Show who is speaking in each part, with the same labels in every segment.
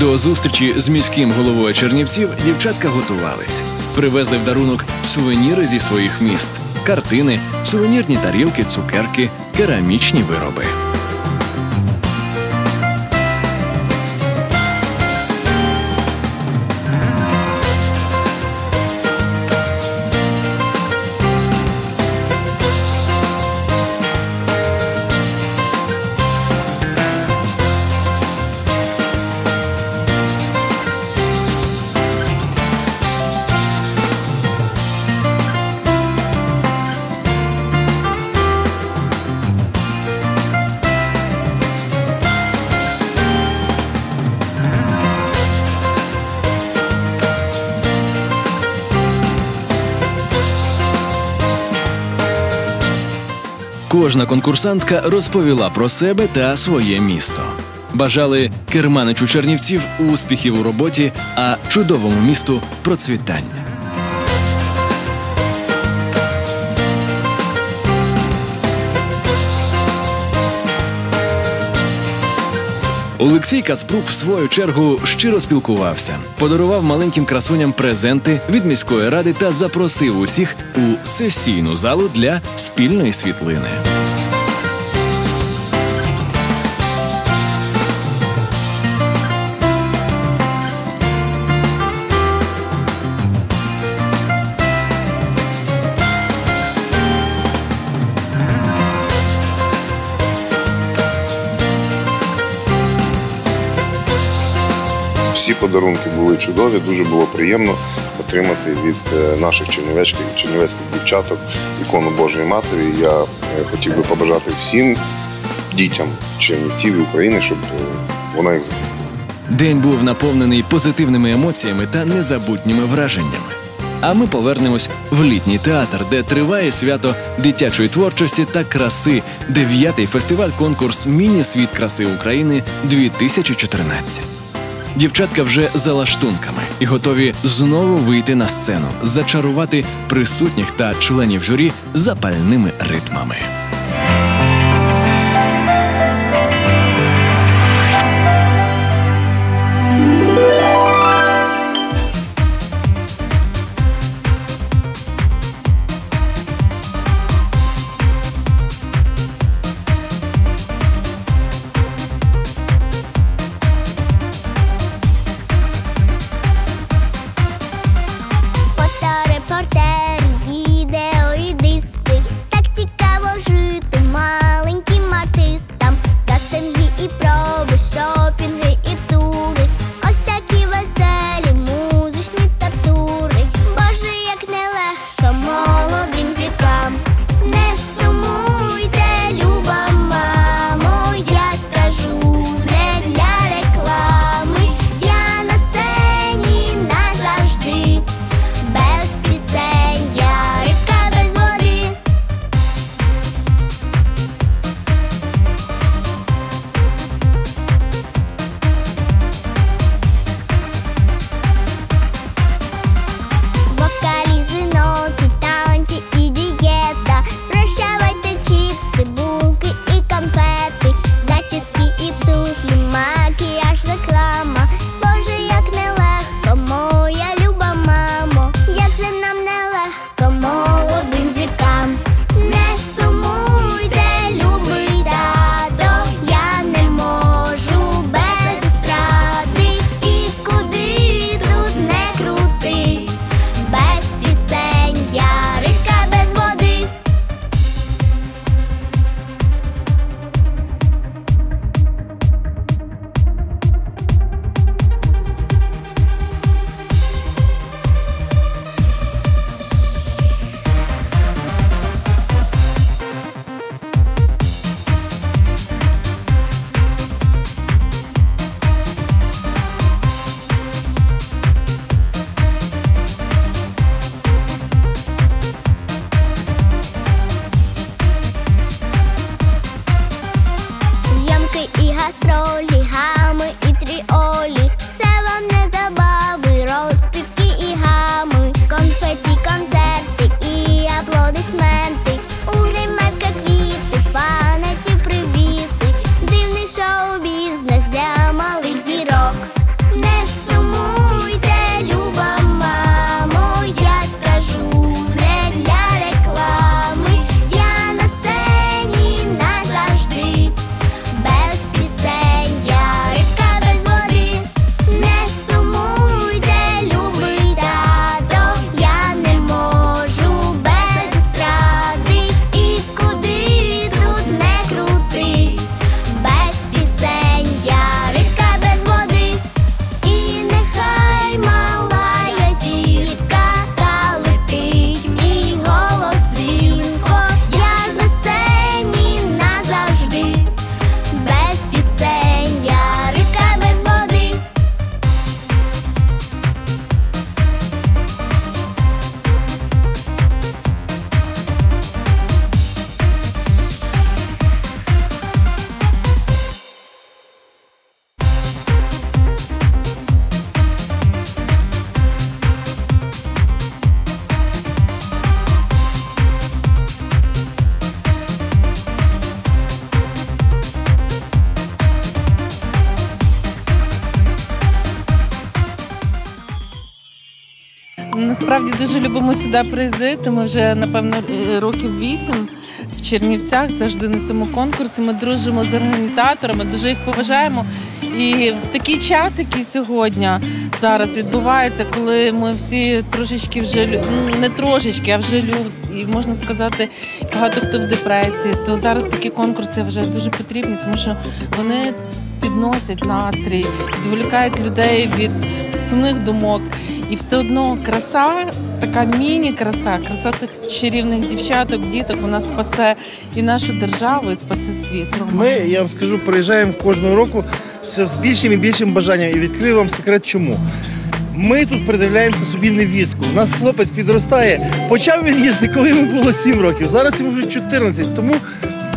Speaker 1: До зустрічі з міським головою Чернівців дівчатка готувались. Привезли в дарунок сувеніри зі своїх міст, картини, сувенірні тарілки, цукерки, керамічні вироби. Кожна конкурсантка розповіла про себе та своє місто. Бажали керманичу Чернівців успіхів у роботі, а чудовому місту процвітання. Олексій Каспрук, в свою чергу, щиро спілкувався, подарував маленьким красуням презенти від міської ради та запросив усіх у сесійну залу для спільної світлини.
Speaker 2: Всі подарунки були чудові, дуже було приємно отримати від е, наших чернівецьких, чернівецьких дівчаток ікону Божої Матері. Я е, хотів би побажати всім дітям Чернівців України, щоб е, вона їх захистила.
Speaker 1: День був наповнений позитивними емоціями та незабутніми враженнями. А ми повернемось в літній театр, де триває свято дитячої творчості та краси, дев'ятий фестиваль-конкурс Міні-світ краси України 2014. Дівчатка вже за лаштунками і готові знову вийти на сцену, зачарувати присутніх та членів журі запальними ритмами.
Speaker 3: Насправді дуже любимо сюди приїздити. Ми вже напевно е, років вісім в Чернівцях завжди на цьому конкурсі. Ми дружимо з організаторами, дуже їх поважаємо. І в такий час, який сьогодні зараз відбувається, коли ми всі трошечки вже ну, не трошечки, а вже лю- і можна сказати, багато хто в депресії, то зараз такі конкурси вже дуже потрібні, тому що вони підносять настрій, відволікають людей від сумних думок. І все одно краса, така міні-краса, краса тих чарівних дівчаток, діток, вона спасе і нашу державу, і спасе світ.
Speaker 4: Ми, я вам скажу, приїжджаємо кожного року все з більшим і більшим бажанням. І відкрию вам секрет, чому. Ми тут придивляємося собі невістку. У нас хлопець підростає. Почав він їздити, коли йому було 7 років. Зараз йому вже 14. Тому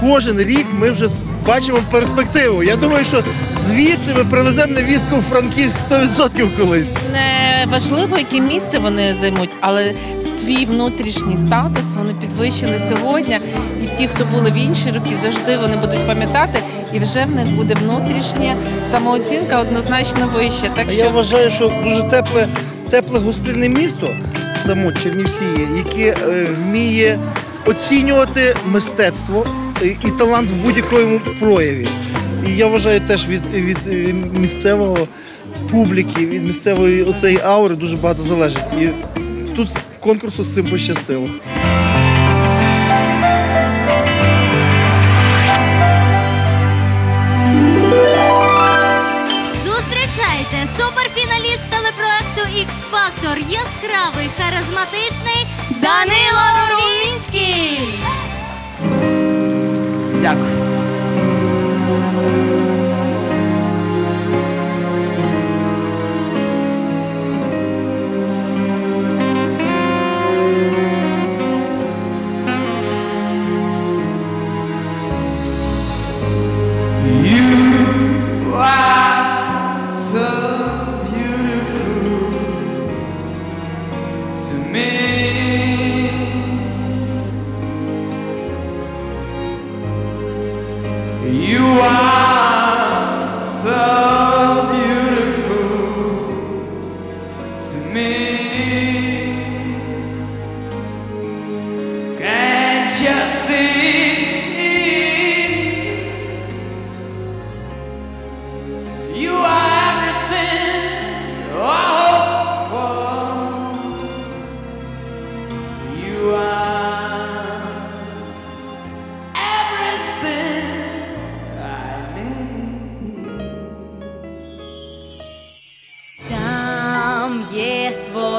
Speaker 4: кожен рік ми вже бачимо перспективу. Я думаю, що звідси ми привеземо невістку в Франківськ 100% колись.
Speaker 3: Не важливо, яке місце вони займуть, але свій внутрішній статус вони підвищили сьогодні. І ті, хто були в інші роки, завжди вони будуть пам'ятати, і вже в них буде внутрішня самооцінка однозначно вища. Так
Speaker 4: А я
Speaker 3: що
Speaker 4: вважаю, що дуже тепле, тепле гостинне місто, само Чернівці, яке е, вміє оцінювати мистецтво і, талант в будь-якому прояві. І я вважаю теж від, від е, місцевого публіки, від місцевої оцеї аури дуже багато залежить. І тут конкурсу з цим пощастило.
Speaker 5: Зустрічайте суперфіналіст телепроекту X Factor яскравий, харизматичний Данило Румінський.
Speaker 6: Дякую.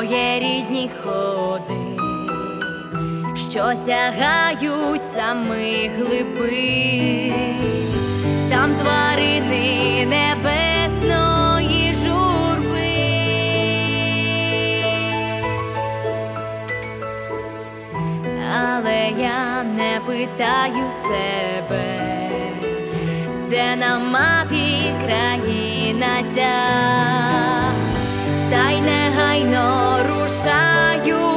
Speaker 5: Є своєрідні ходи, що сягають самих глибин. Там тварини небесної журби. Але я не питаю себе, де на мапі країна ця, негайно рушаю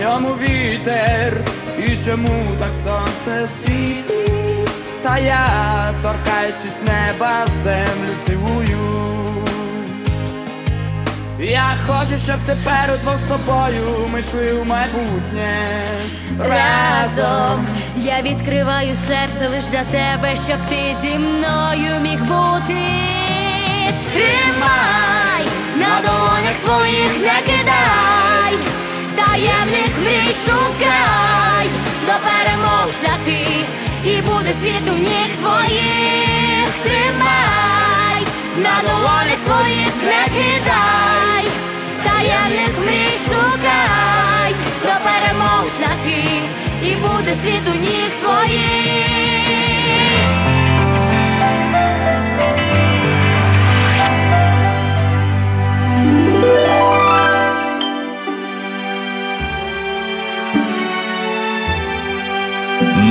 Speaker 5: чому
Speaker 6: вітер, і чому так сонце світить? Та я, торкаючись неба, землю цілую. Я хочу, щоб тепер удвох з тобою ми йшли у майбутнє
Speaker 5: Разом я відкриваю серце лиш для тебе, щоб ти зі мною міг бути. Тримай буде світ у ніг твоїх тримай, на долоні своїх не кидай, таємних мрій шукай, до перемог шляхи, і буде світ у ніг твоїх.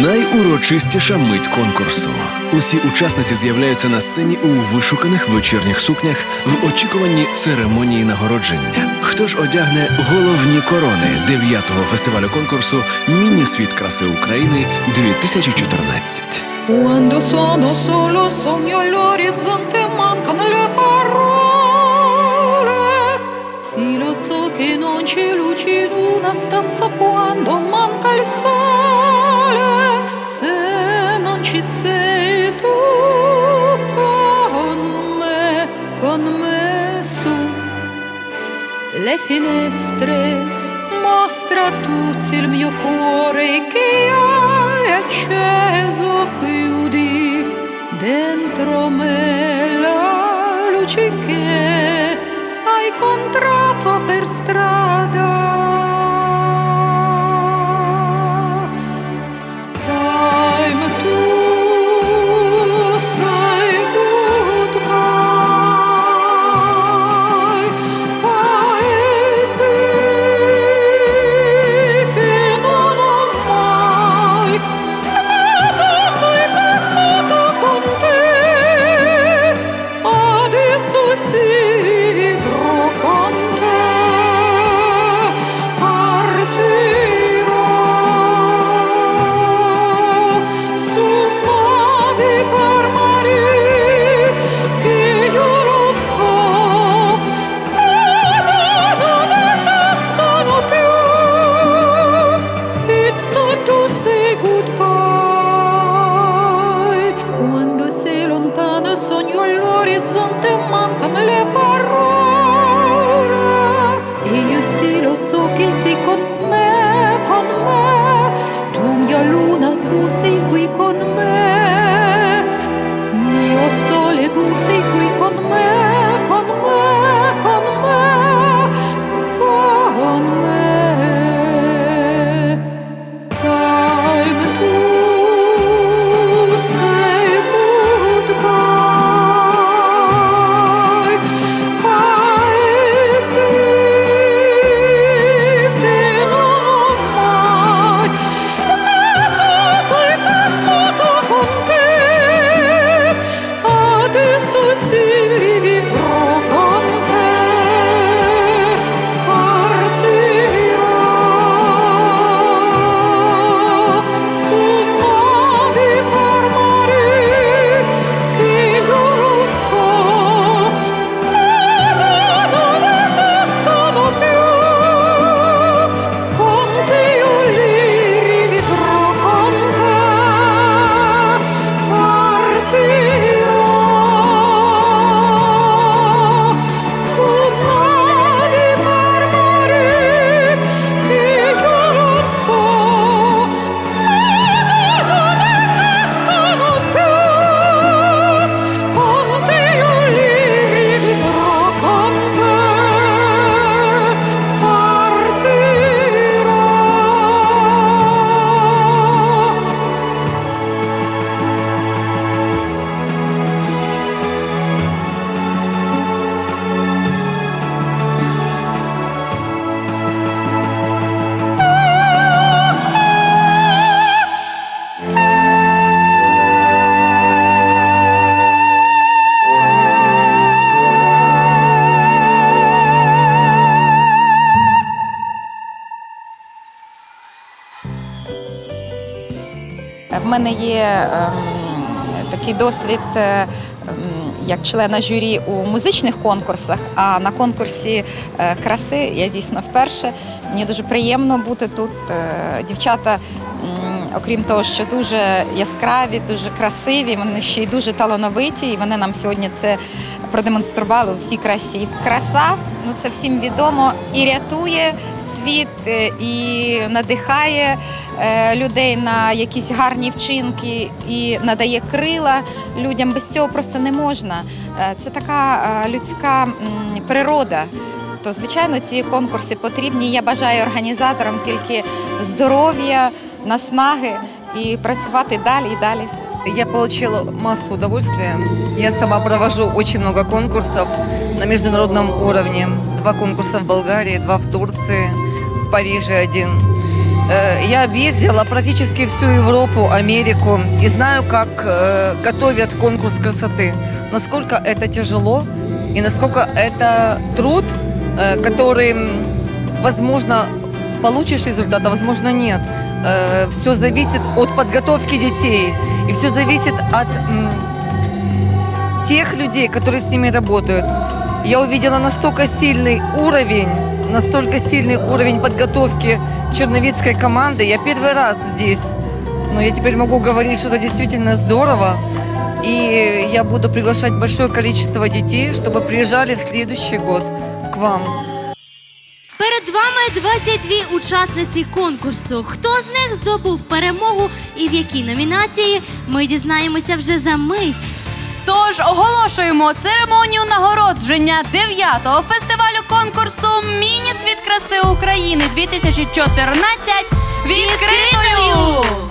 Speaker 1: Найурочистіша мить конкурсу. Усі учасниці з'являються на сцені у вишуканих вечірніх сукнях в очікуванні церемонії нагородження. Хто ж одягне головні корони 9-го фестивалю конкурсу Міні-світ краси України 2014.
Speaker 7: Quando sono solo sogno all'orizzonte mancano le parole. Sì, lo so che non c'è luce in una stanza quando manca il sole. Ci sei tu con me, con me su. Le finestre mostra tutti il mio cuore che hai acceso chiudi dentro me la luce che hai incontrato per strada
Speaker 8: ем, такий досвід е, ем, як члена журі у музичних конкурсах, а на конкурсі е, краси я дійсно вперше. Мені дуже приємно бути тут. Е, Дівчата окрім того, що дуже яскраві, дуже красиві, вони ще й дуже талановиті, і вони нам сьогодні це продемонстрували у всій красі. Краса, ну це всім відомо, і рятує світ, і надихає людей на якісь гарні вчинки, і надає крила людям. Без цього просто не можна. Е, Це така е, людська природа. То, звичайно, ці конкурси потрібні. Я бажаю організаторам тільки здоров'я, наснаги і працювати далі і далі.
Speaker 9: Я получила массу удовольствия. Я сама провожу очень много конкурсов на международном уровне. Два конкурса в Болгарии, два в Турции, в Париже один. Э, Я объездила практически всю Европу, Америку и знаю, как э, готовят конкурс красоты. Насколько это тяжело и насколько это труд, э, который, возможно, получишь результат, а возможно нет. Все зависит от подготовки детей. И все зависит от тех людей, которые с ними работают. Я увидела настолько сильный уровень, настолько сильный уровень подготовки черновицкой команды. Я первый раз здесь. Но я теперь могу говорить, что это действительно здорово. И я буду приглашать большое количество детей, чтобы приезжали в следующий год к вам.
Speaker 10: Перед вами 22 учасниці конкурсу. Хто з них здобув перемогу і в якій номінації, ми дізнаємося вже за мить.
Speaker 11: Тож оголошуємо церемонію нагородження 9-го фестивалю конкурсу Міні-світ краси України 2014 відкритою!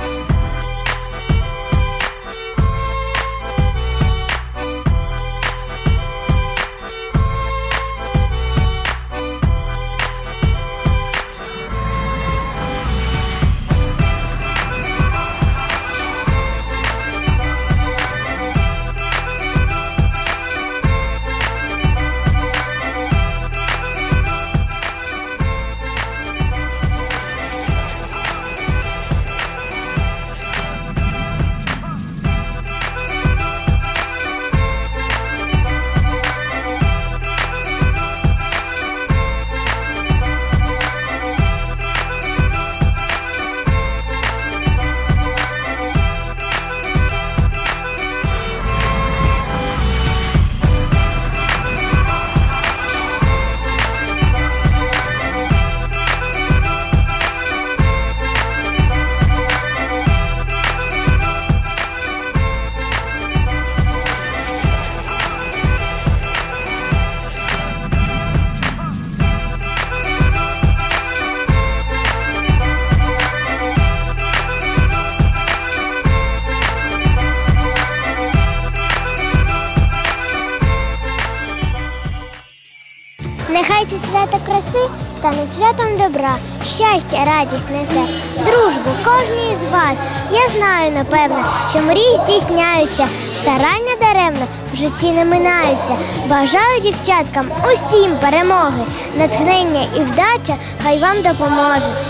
Speaker 12: Свято краси стане святом добра, щастя, радість несе, дружбу кожній з вас. Я знаю, напевно, що мрії здійсняються, старання даремно в житті не минаються. Бажаю дівчаткам усім перемоги, натхнення і вдача хай вам допоможуть.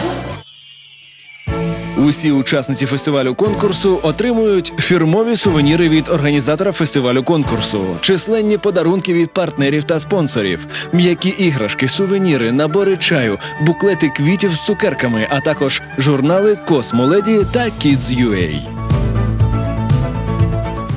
Speaker 1: Усі учасниці фестивалю конкурсу отримують фірмові сувеніри від організатора фестивалю конкурсу, численні подарунки від партнерів та спонсорів, м'які іграшки, сувеніри, набори чаю, буклети квітів з цукерками, а також журнали Космоледі та Kids.ua.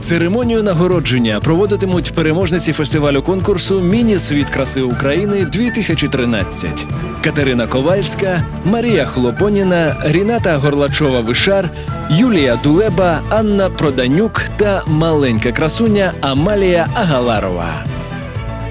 Speaker 1: Церемонію нагородження проводитимуть переможниці фестивалю конкурсу Міні Світ краси України 2013 Катерина Ковальська, Марія Хлопоніна, Ріната Горлачова Вишар, Юлія Дулеба, Анна Проданюк та маленька красуня Амалія Агаларова.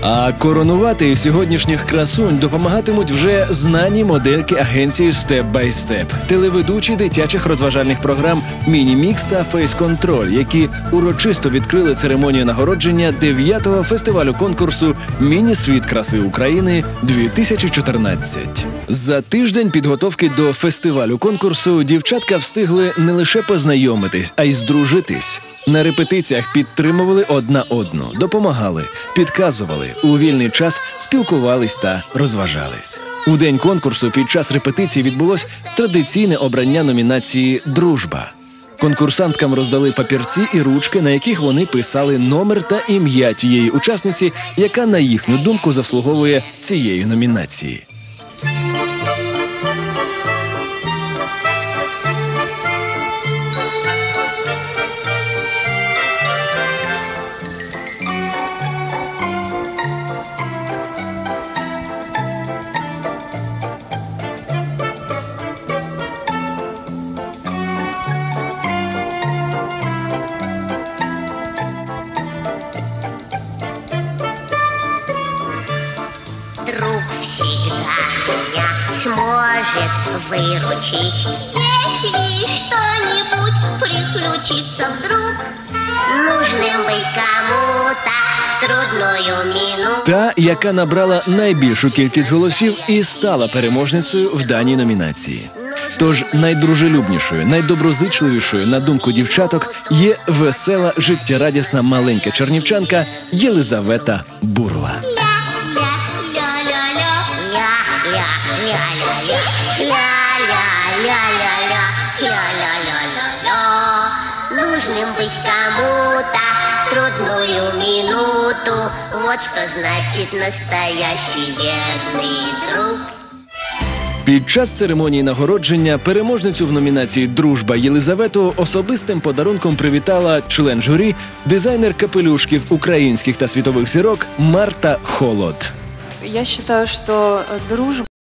Speaker 1: А коронувати сьогоднішніх красунь допомагатимуть вже знані модельки агенції Step by Step, телеведучі дитячих розважальних програм Міні-Мікс та Фейс Контроль, які урочисто відкрили церемонію нагородження 9-го фестивалю конкурсу Міні-світ краси України 2014. За тиждень підготовки до фестивалю конкурсу дівчатка встигли не лише познайомитись, а й здружитись. На репетиціях підтримували одна одну, допомагали, підказували, у вільний час спілкувались та розважались. У день конкурсу під час репетиції відбулось традиційне обрання номінації Дружба. Конкурсанткам роздали папірці і ручки, на яких вони писали номер та ім'я тієї учасниці, яка, на їхню думку, заслуговує цієї номінації.
Speaker 13: выручить. Если что-нибудь приключится вдруг, нужным быть кому-то в трудную минуту.
Speaker 1: Та, яка набрала найбільшу кількість голосів і стала переможницею в даній номінації. Тож найдружелюбнішою, найдоброзичливішою, на думку дівчаток, є весела, життєрадісна маленька чернівчанка Єлизавета Бурла.
Speaker 13: Вот что значит настоящий верный друг.
Speaker 1: Під час церемонії нагородження переможницю в номінації Дружба Єлизавету особистим подарунком привітала член журі, дизайнер капелюшків українських та світових зірок Марта Холод.
Speaker 14: Я вважаю, что э, дружба